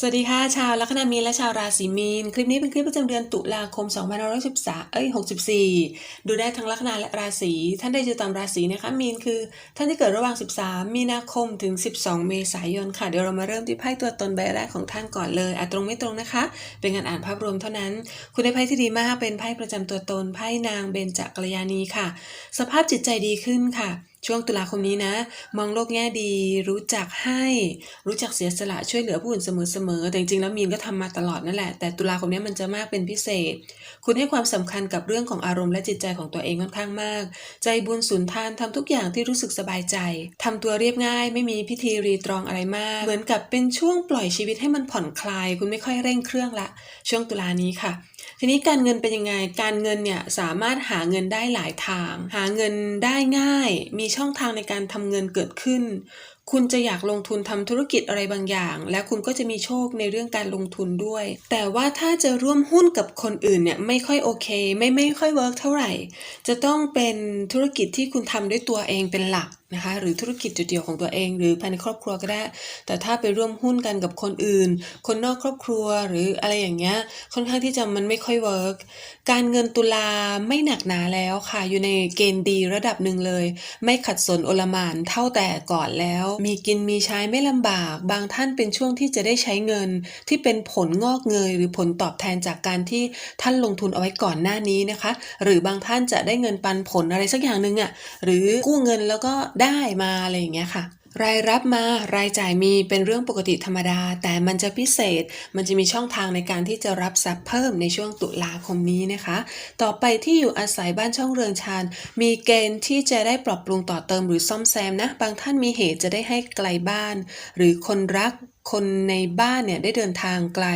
สวัสดีค่ะ ชาวลัคนามีนและชาวราศีมีน คลิปนี้เป็นคลิปประจำเดือนตุลาคม 2513เอ้ย 64 ดูได้ทั้งลัคนาและราศี ท่านได้เจอตามราศีนะคะ มีนคือ ท่านที่เกิดระหว่าง 13 มีนาคมถึง 12 เมษายนค่ะ เดี๋ยวเรามาเริ่มที่ไพ่ตัวตนใบแรกของท่านก่อนเลยอาจตรงไม่ตรงนะคะ เป็นการอ่านภาพรวมเท่านั้น คุณได้ไพ่ที่ดีมาก เป็นไพ่ประจำตัวตน ไพ่นางเบญจกัลยาณีค่ะ สภาพจิตใจดีขึ้นค่ะ ช่วงตุลาคมนี้นะ มองโลกแง่ดี รู้จักให้ รู้จักเสียสละช่วยเหลือผู้อื่นเสมอๆแต่จริงๆแล้วมีนก็ทำมาตลอดนั่นแหละ แต่ตุลาคมนี้มันจะมากเป็นพิเศษ คุณให้ความสำคัญกับเรื่องของอารมณ์และจิตใจของตัวเองค่อนข้างมาก ใจบุญสุนทานทำทุกอย่างที่รู้สึกสบายใจทำตัวเรียบง่าย ไม่มีพิธีรีตรองอะไรมาก เหมือนกับเป็นช่วงปล่อยชีวิตให้มันผ่อนคลาย คุณไม่ค่อยเร่งเครื่องละ ช่วงตุลานี้ค่ะ ทีนี้การเงินเป็นยังไง การเงินเนี่ยสามารถหาเงินได้หลายทาง หาเงินได้ง่าย มีช่องทางในการทำเงินเกิดขึ้น คุณจะอยากลงทุนทำธุรกิจอะไรบางอย่าง และคุณก็จะมีโชคในเรื่องการลงทุนด้วย แต่ว่าถ้าจะร่วมหุ้นกับคนอื่นเนี่ยไม่ค่อยโอเค ไม่ไม่ค่อยเวิร์กเท่าไหร่ จะต้องเป็นธุรกิจที่คุณทำด้วยตัวเองเป็นหลักนะคะหรือธุรกิจเดี่ยวๆของตัวเอง หรือภายในครอบครัวก็ได้ แต่ถ้าไปร่วมหุ้นกันกับคนอื่น คนนอกครอบครัวหรืออะไรอย่างเงี้ยค่อนข้างที่จะมันไม่ค่อยเวิร์กการเงินตุลาไม่หนักหนาแล้วค่ะอยู่ในเกณฑ์ดีระดับหนึ่งเลย ไม่ขัดสนโอลมานเท่าแต่ก่อนแล้ว มีกินมีใช้ไม่ลำบาก บางท่านเป็นช่วงที่จะได้ใช้เงิน ที่เป็นผลงอกเงย หรือผลตอบแทนจากการที่ท่านลงทุนเอาไว้ก่อนหน้านี้นะคะ หรือบางท่านจะได้เงินปันผลอะไรสักอย่างหนึ่งอะ่ะหรือกู้เงินแล้วก็ได้มาอะไรอย่างเงี้ยค่ะ รายรับมารายจ่ายมีเป็นเรื่องปกติธรรมดา แต่มันจะพิเศษมันจะมีช่องทางในการที่จะรับทรัพย์เพิ่มในช่วงตุลาคมนี้นะคะ ต่อไปที่อยู่อาศัยบ้านช่องเรือนชานมีเกณฑ์ที่จะได้ปรับปรุงต่อเติมหรือซ่อมแซมนะ บางท่านมีเหตุจะได้ให้ไกลบ้าน หรือคนรัก คนในบ้านเนี่ยได้เดินทางไกล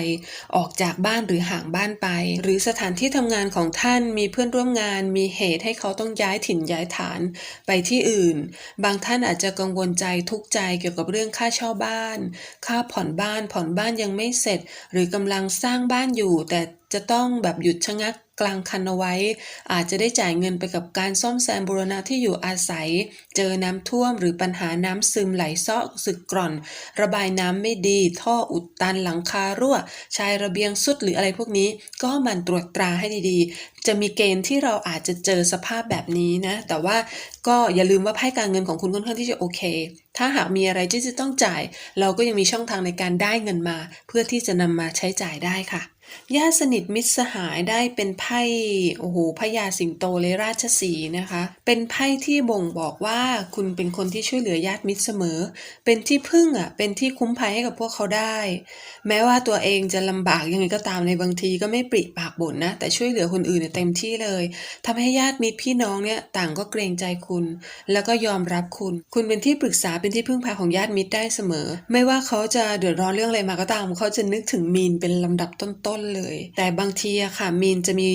ออกจากบ้านหรือห่างบ้านไป หรือสถานที่ทำงานของท่านมีเพื่อนร่วมงาน มีเหตุให้เขาต้องย้ายถิ่นย้ายฐานไปที่อื่น บางท่านอาจจะกังวลใจทุกข์ใจเกี่ยวกับเรื่องค่าเช่าบ้าน ค่าผ่อนบ้านผ่อนบ้านยังไม่เสร็จ หรือกำลังสร้างบ้านอยู่ แต่ จะต้องแบบหยุดชะงักกลางคันเอาไว้ อาจจะได้จ่ายเงินไปกับการซ่อมแซมบูรณะที่อยู่อาศัย เจอน้ำท่วมหรือปัญหาน้ำซึมไหลซาะสึกกร่อน ระบายน้ำไม่ดี ท่ออุดตันหลังคารั่ว ชายระเบียงสุดหรืออะไรพวกนี้ ก็มันตรวจตราให้ดีๆ จะมีเกณฑ์ที่เราอาจจะเจอสภาพแบบนี้นะ แต่ว่าก็อย่าลืมว่าไพ่การเงินของคุณค่อนข้างที่จะโอเค ถ้าหากมีอะไรที่จะต้องจ่าย เราก็ยังมีช่องทางในการได้เงินมา เพื่อที่จะนำมาใช้จ่ายได้ค่ะ ญาติสนิทมิตรสหายได้เป็นไพ่โอ้โหพญาสิงโตเลยราชสีนะคะ เป็นไพ่ที่บ่งบอกว่าคุณเป็นคนที่ช่วยเหลือญาติมิตรเสมอ เป็นที่พึ่งอะเป็นที่คุ้มภัยให้กับพวกเขาได้ แม้ว่าตัวเองจะลำบากยังไงก็ตามในบางทีก็ไม่ปริปากบ่นนะ แต่ช่วยเหลือคนอื่นเนี่ยเต็มที่เลยทำให้ญาติมิตรพี่น้องเนี่ยต่างก็เกรงใจคุณ แล้วก็ยอมรับคุณ คุณเป็นที่ปรึกษาเป็นที่พึ่งพาของญาติมิตรได้เสมอ ไม่ว่าเขาจะเดือดร้อนเรื่องอะไรมาก็ตามเขาจะนึกถึงมีนเป็นลำดับต้นๆเลย แต่บางทีอะค่ะมีนจะมี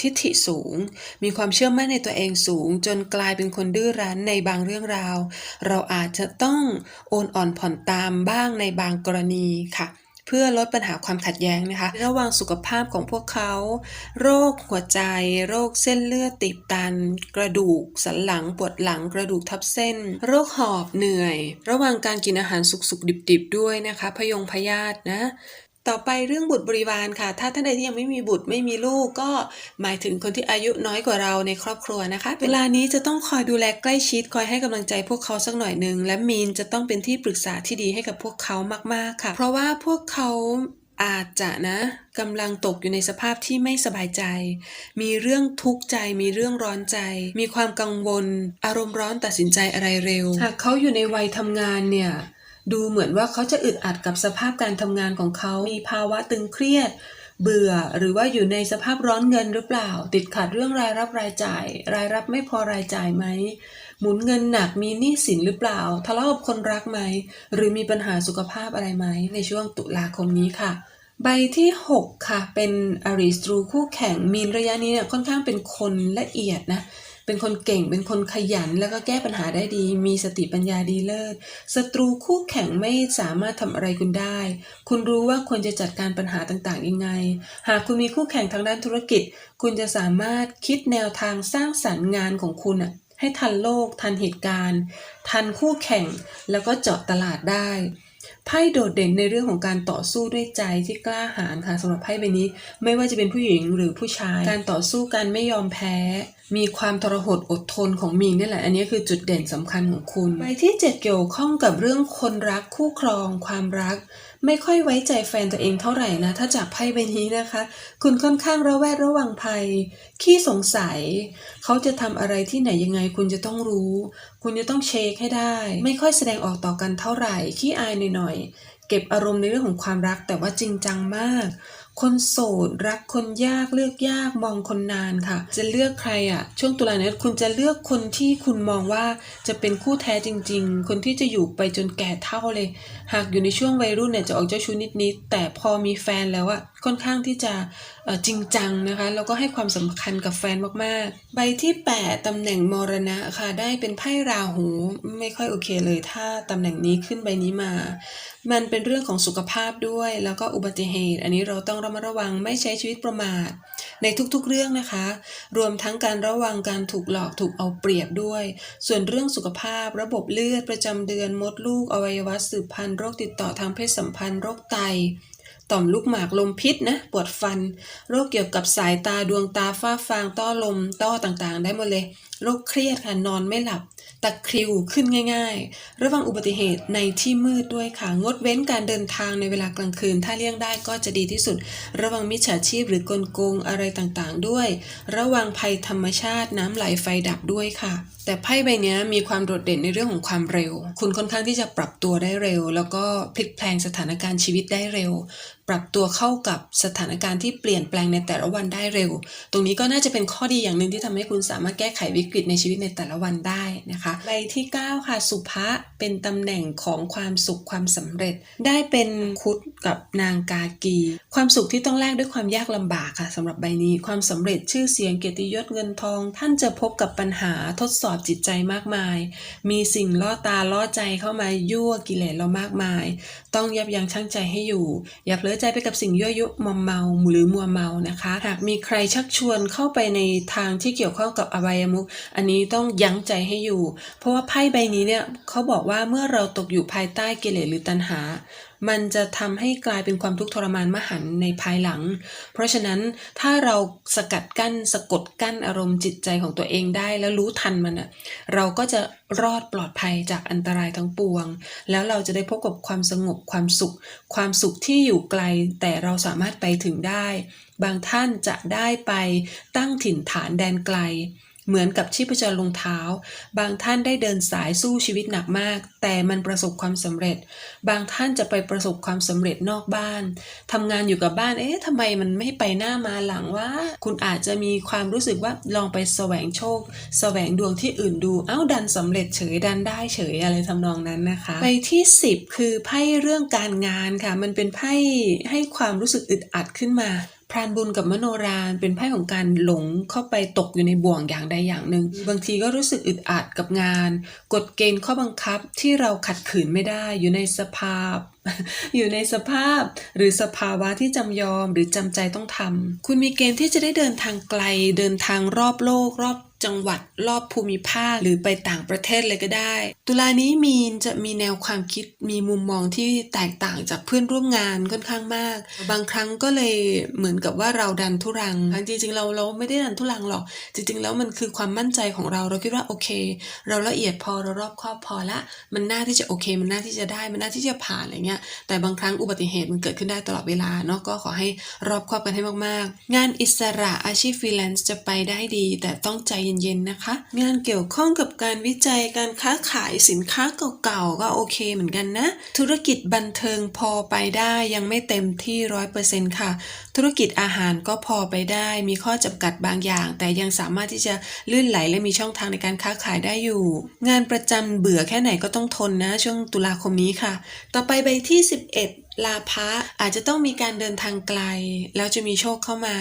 ทิฐิสูง มีความเชื่อมั่นในตัวเองสูง จนกลายเป็นคนดื้อรั้นในบางเรื่องราว เราอาจจะต้องโอนอ่อนผ่อนตามบ้างในบางกรณีค่ะเพื่อลดปัญหาความขัดแย้งนะคะ ระหว่างสุขภาพของพวกเขา โรคหัวใจ โรคเส้นเลือดตีบตัน กระดูกสันหลังปวดหลังกระดูกทับเส้น โรคหอบเหนื่อย ระหว่างการกินอาหารสุกๆดิบๆด้วยนะคะ พยงพยาธินะ ต่อไปเรื่องบุตรบริวารค่ะ ถ้าท่านใดที่ยังไม่มีบุตรไม่มีลูกก็หมายถึงคนที่อายุน้อยกว่าเราในครอบครัวนะคะ เวลานี้จะต้องคอยดูแลใกล้ชิดคอยให้กำลังใจพวกเขาสักหน่อยหนึ่งและมีนจะต้องเป็นที่ปรึกษาที่ดีให้กับพวกเขามากๆค่ะ เพราะว่าพวกเขาอาจจะนะกำลังตกอยู่ในสภาพที่ไม่สบายใจ มีเรื่องทุกข์ใจ มีเรื่องร้อนใจ มีความกังวล อารมณ์ร้อนตัดสินใจอะไรเร็ว หากเขาอยู่ในวัยทำงานเนี่ย ดูเหมือนว่าเขาจะอึดอัดกับสภาพการทำงานของเขา มีภาวะตึงเครียด เบื่อ หรือว่าอยู่ในสภาพร้อนเงินหรือเปล่า ติดขัดเรื่องรายรับรายจ่าย รายรับไม่พอรายจ่ายไหม หมุนเงินหนัก มีหนี้สินหรือเปล่า ทะเลาะกับคนรักไหม หรือมีปัญหาสุขภาพอะไรไหม ในช่วงตุลาคมนี้ค่ะ ใบที่ 6 ค่ะ เป็นอาริสตรูคู่แข่ง มีนระยะนี้เนี่ยค่อนข้างเป็นคนละเอียดนะ เป็นคนเก่ง เป็นคนขยัน แล้วก็แก้ปัญหาได้ดี มีสติปัญญาดีเลิศ ศัตรูคู่แข่งไม่สามารถทำอะไรคุณได้ คุณรู้ว่าควรจะจัดการปัญหาต่างๆยังไง หากคุณมีคู่แข่งทางด้านธุรกิจ คุณจะสามารถคิดแนวทางสร้างสรรค์งานของคุณอะให้ทันโลก ทันเหตุการณ์ ทันคู่แข่ง แล้วก็เจาะตลาดได้ไพ่โดดเด่นในเรื่องของการต่อสู้ด้วยใจที่กล้าหาญค่ะสำหรับไพ่ใบนี้ ไม่ว่าจะเป็นผู้หญิงหรือผู้ชาย การต่อสู้กันไม่ยอมแพ้ มีความทรหดอดทนของมีนนี่แหละ อันนี้คือจุดเด่นสำคัญของคุณใบที่7เกี่ยวข้องกับเรื่องคนรักคู่ครอง ความรัก ไม่ค่อยไว้ใจแฟนตัวเองเท่าไหร่นะ ถ้าจากไพ่ใบนี้นะคะ คุณค่อนข้างระแวดระวังภัย ขี้สงสัย เขาจะทำอะไรที่ไหนยังไง คุณจะต้องรู้ คุณจะต้องเช็คให้ได้ ไม่ค่อยแสดงออกต่อกันเท่าไหร่ขี้อายหน่อยๆเก็บอารมณ์ในเรื่องของความรักแต่ว่าจริงจังมาก คนโสดรักคนยากเลือกยากมองคนนานค่ะ จะเลือกใครอะช่วงตุลาเนี่ยคุณจะเลือกคนที่คุณมองว่าจะเป็นคู่แท้จริง ๆ คนที่จะอยู่ไปจนแก่เท่าเลย หากอยู่ในช่วงวัยรุ่นเนี่ยจะออกเจ้าชู้นิดๆแต่พอมีแฟนแล้วอะ ค่อนข้างที่จะจริงจังนะคะแล้วก็ให้ความสำคัญกับแฟนมากๆ ใบที่ 8 ตำแหน่งมรณะค่ะได้เป็นไพ่ราหูไม่ค่อยโอเคเลยถ้าตำแหน่งนี้ขึ้นใบนี้มา มันเป็นเรื่องของสุขภาพด้วย แล้วก็อุบัติเหตุ อันนี้เราต้องระมัดระวังไม่ใช้ชีวิตประมาท ในทุกๆเรื่องนะคะ รวมทั้งการระวังการถูกหลอกถูกเอาเปรียบด้วย ส่วนเรื่องสุขภาพ ระบบเลือดประจำเดือนมดลูกอวัยวะสืบพันธุ์โรคติดต่อทางเพศสัมพันธ์โรคไต ต่อมลูกหมากลมพิษนะปวดฟัน โรคเกี่ยวกับสายตาดวงตาฝ้าฟางต้อลมต้อต่างๆ ได้หมดเลย โรคเครียดค่ะนอนไม่หลับตะคริวขึ้นง่าย ๆ ระวังอุบัติเหตุในที่มืดด้วยค่ะ งดเว้นการเดินทางในเวลากลางคืน ถ้าเลี่ยงได้ก็จะดีที่สุด ระวังมิจฉาชีพหรือกลโกงอะไรต่างๆ ด้วย ระวังภัยธรรมชาติน้ำไหลไฟดับด้วยค่ะ แต่ไพ่ใบนี้มีความโดดเด่นในเรื่องของความเร็ว คุณค่อนข้างที่จะปรับตัวได้เร็ว แล้วก็พลิกแพลงสถานการณ์ชีวิตได้เร็ว ปรับตัวเข้ากับสถานการณ์ที่เปลี่ยนแปลงในแต่ละวันได้เร็ว ตรงนี้ก็น่าจะเป็นข้อดีอย่างหนึ่งที่ทำให้คุณสามารถแก้ไขวิกฤตในชีวิตในแต่ละวันได้นะคะใบที่ 9 ค่ะ สุภะเป็นตำแหน่งของความสุขความสำเร็จ ได้เป็นคุดกับนางกากี ความสุขที่ต้องแลกด้วยความยากลำบากค่ะสำหรับใบนี้ความสำเร็จชื่อเสียงเกียรติยศเงินทอง ท่านจะพบกับปัญหาทดสอบจิตใจมากมาย มีสิ่งล่อตาล่อใจเข้ามายั่วกิเลสเรามากมาย ต้องยับยั้งชั่งใจให้อยู่อย่าเผลอใจไปกับสิ่งยั่วยุมอมเมาหรือมัวเมานะคะ หากมีใครชักชวนเข้าไปในทางที่เกี่ยวข้องกับอบายมุขอันนี้ต้องยั้งใจให้อยู่ เพราะว่าไพ่ใบนี้เนี่ยเขาบอกว่าเมื่อเราตกอยู่ภายใต้กิเลสหรือตัณหามันจะทำให้กลายเป็นความทุกข์ทรมานมหันต์ในภายหลัง เพราะฉะนั้นถ้าเราสกัดกั้นสะกดกั้นอารมณ์จิตใจของตัวเองได้แล้วรู้ทันมันอะเราก็จะรอดปลอดภัยจากอันตรายทั้งปวง แล้วเราจะได้พบกับความสงบความสุข ความสุขที่อยู่ไกลแต่เราสามารถไปถึงได้ บางท่านจะได้ไปตั้งถิ่นฐานแดนไกล เหมือนกับชีพจรลงเท้า บางท่านได้เดินสายสู้ชีวิตหนักมาก แต่มันประสบความสำเร็จ บางท่านจะไปประสบความสำเร็จนอกบ้านทำงานอยู่กับบ้าน เอ๊ะทำไมมันไม่ไปหน้ามาหลังว่า คุณอาจจะมีความรู้สึกว่าลองไปแสวงโชค แสวงดวงที่อื่นดู เอ้าดันสำเร็จเฉยดันได้เฉยอะไรทำนองนั้นนะคะ ไปที่ 10 คือไพ่เรื่องการงานค่ะ มันเป็นไพ่ให้ความรู้สึกอึดอัดขึ้นมา พรานบุญกับมโนราเป็นไพ่ของการหลงเข้าไปตกอยู่ในบ่วงอย่างใดอย่างหนึ่ง บางทีก็รู้สึกอึดอัดกับงาน กฎเกณฑ์ข้อบังคับที่เราขัดขืนไม่ได้อยู่ในสภาพ อยู่ในสภาพ หรือสภาวะที่จำยอมหรือจำใจต้องทำคุณมีเกณฑ์ที่จะได้เดินทางไกล เดินทางรอบโลกรอบ จังหวัดรอบภูมิภาคหรือไปต่างประเทศเลยก็ได้ ตุลานี้มีนจะมีแนวความคิดมีมุมมองที่แตกต่างจากเพื่อนร่วมงานค่อนข้างมาก บางครั้งก็เลยเหมือนกับว่าเราดันทุรังทั้งจริงๆเราเราไม่ได้ดันทุรังหรอก จริง ๆ แล้วมันคือความมั่นใจของเราเราคิดว่าโอเค เราละเอียดพอเรารอบคอบพอละ มันน่าที่จะโอเค มันน่าที่จะได้มันน่าที่จะผ่านอะไรเงี้ยแต่บางครั้งอุบัติเหตุมันเกิดขึ้นได้ตลอดเวลาเนาะก็ขอให้รอบคอบกันให้มากๆ งานอิสระอาชีพฟรีแลนซ์จะไปได้ดี แต่ต้องใจเย็นๆนะคะ งานเกี่ยวข้องกับการวิจัยการค้าขายสินค้าเก่าๆก็โอเคเหมือนกันนะ ธุรกิจบันเทิงพอไปได้ยังไม่เต็มที่ร้อยเปอร์เซ็นต์ค่ะ ธุรกิจอาหารก็พอไปได้ มีข้อจำกัดบางอย่าง แต่ยังสามารถที่จะลื่นไหลและมีช่องทางในการค้าขายได้อยู่ งานประจำเบื่อแค่ไหนก็ต้องทนนะ ช่วงตุลาคมนี้ค่ะ ต่อไปใบที่ 11 ลาภะอาจจะต้องมีการเดินทางไกล แล้วจะมีโชคเข้ามา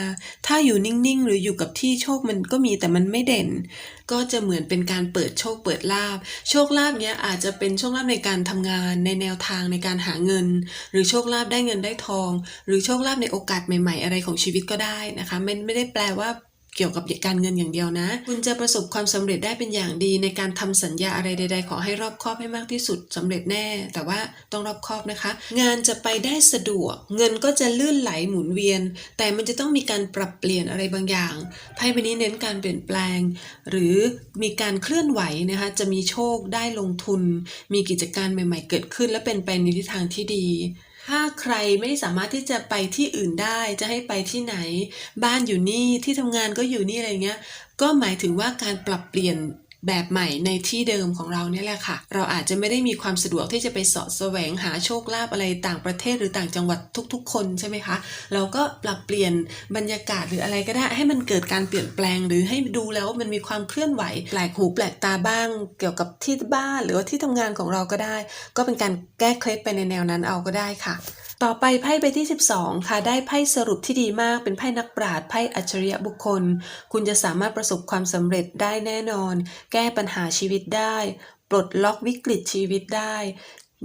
ถ้าอยู่นิ่งๆ หรืออยู่กับที่โชคมันก็มีแต่มันไม่เด่น ก็จะเหมือนเป็นการเปิดโชคเปิดลาบโชคลาบเนี้ยอาจจะเป็นโชคลาภในการทำงานในแนวทางในการหาเงิน หรือโชคลาภได้เงินได้ทอง หรือโชคลาภในโอกาสใหม่ ๆ อะไรของชีวิตก็ได้นะคะไม่ไม่ได้แปลว่า เกี่ยวกับการเงินอย่างเดียวนะ คุณจะประสบความสำเร็จได้เป็นอย่างดีในการทำสัญญาอะไรใด ๆ ขอให้รอบคอบให้มากที่สุดสำเร็จแน่ แต่ว่าต้องรอบคอบนะคะ งานจะไปได้สะดวก เงินก็จะลื่นไหลหมุนเวียน แต่มันจะต้องมีการปรับเปลี่ยนอะไรบางอย่างไพ่ใบนี้เน้นการเปลี่ยนแปลง หรือมีการเคลื่อนไหวนะคะจะมีโชคได้ลงทุน มีกิจการใหม่ ๆ เกิดขึ้น และเป็นไปในทิศทางที่ดี ถ้าใครไม่สามารถที่จะไปที่อื่นได้ จะให้ไปที่ไหน บ้านอยู่นี่ที่ทำงานก็อยู่นี่อะไรเงี้ย ก็หมายถึงว่าการปรับเปลี่ยน แบบใหม่ในที่เดิมของเราเนี่ยแหละค่ะ เราอาจจะไม่ได้มีความสะดวกที่จะไปเสาะแสวงหาโชคลาภอะไรต่างประเทศหรือต่างจังหวัดทุกๆ คนใช่ไหมคะ เราก็ปรับเปลี่ยนบรรยากาศหรืออะไรก็ได้ให้มันเกิดการเปลี่ยนแปลง หรือให้ดูแล้วมันมีความเคลื่อนไหวแปลกหูแปลกตาบ้าง เกี่ยวกับที่บ้านหรือว่าที่ทำงานของเราก็ได้ ก็เป็นการแก้เคล็ดไปในแนวนั้นเอาก็ได้ค่ะ ต่อไปไพ่ใบที่ 12 ค่ะ ได้ไพ่สรุปที่ดีมากเป็นไพ่นักปราชญ์ไพ่อัจฉริยะบุคคล คุณจะสามารถประสบความสำเร็จได้แน่นอน แก้ปัญหาชีวิตได้ ปลดล็อกวิกฤตชีวิตได้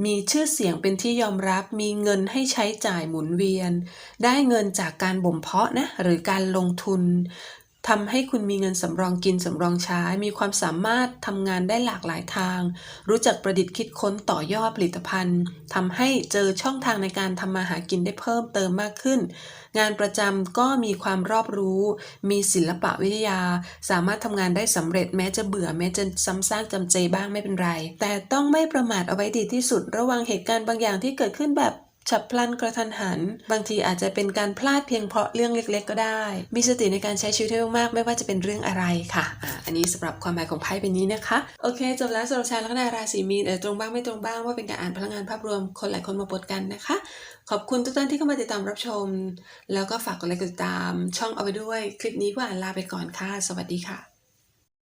มีชื่อเสียงเป็นที่ยอมรับ มีเงินให้ใช้จ่ายหมุนเวียน ได้เงินจากการบ่มเพาะนะหรือการลงทุน ทำให้คุณมีเงินสำรองกินสำรองใช้ มีความสามารถทำงานได้หลากหลายทาง รู้จักประดิษฐ์คิดค้นต่อยอดผลิตภัณฑ์ทำให้เจอช่องทางในการทำมาหากินได้เพิ่มเติมมากขึ้น งานประจำก็มีความรอบรู้ มีศิลปะวิทยา สามารถทำงานได้สำเร็จแม้จะเบื่อแม้จะซ้ำซากจำเจบ้างไม่เป็นไร แต่ต้องไม่ประมาทเอาไว้ดีที่สุด ระวังเหตุการณ์บางอย่างที่เกิดขึ้นแบบ ฉับพลันกระทันหัน บางทีอาจจะเป็นการพลาดเพียงเพราะเรื่องเล็กๆ ก็ได้ มีสติในการใช้ชีวิตให้มากๆไม่ว่าจะเป็นเรื่องอะไรค่ะออันนี้สำหรับความหมายของไพ่เป็นนี้นะคะ โอเค จบแล้วสำหรับชาวลัคนาราศีมีนตรงบ้างไม่ตรงบ้างว่าเป็นการอ่านพลังงานภาพรวมคนหลายคนมาปนกันนะคะ ขอบคุณทุกท่านที่เข้ามาติดตามรับชม แล้วก็ฝากกดไลค์กดติดตาม ช่องเอาไว้ด้วย คลิปนี้ผู้อ่านลาไปก่อนค่ะ สวัสดีค่ะ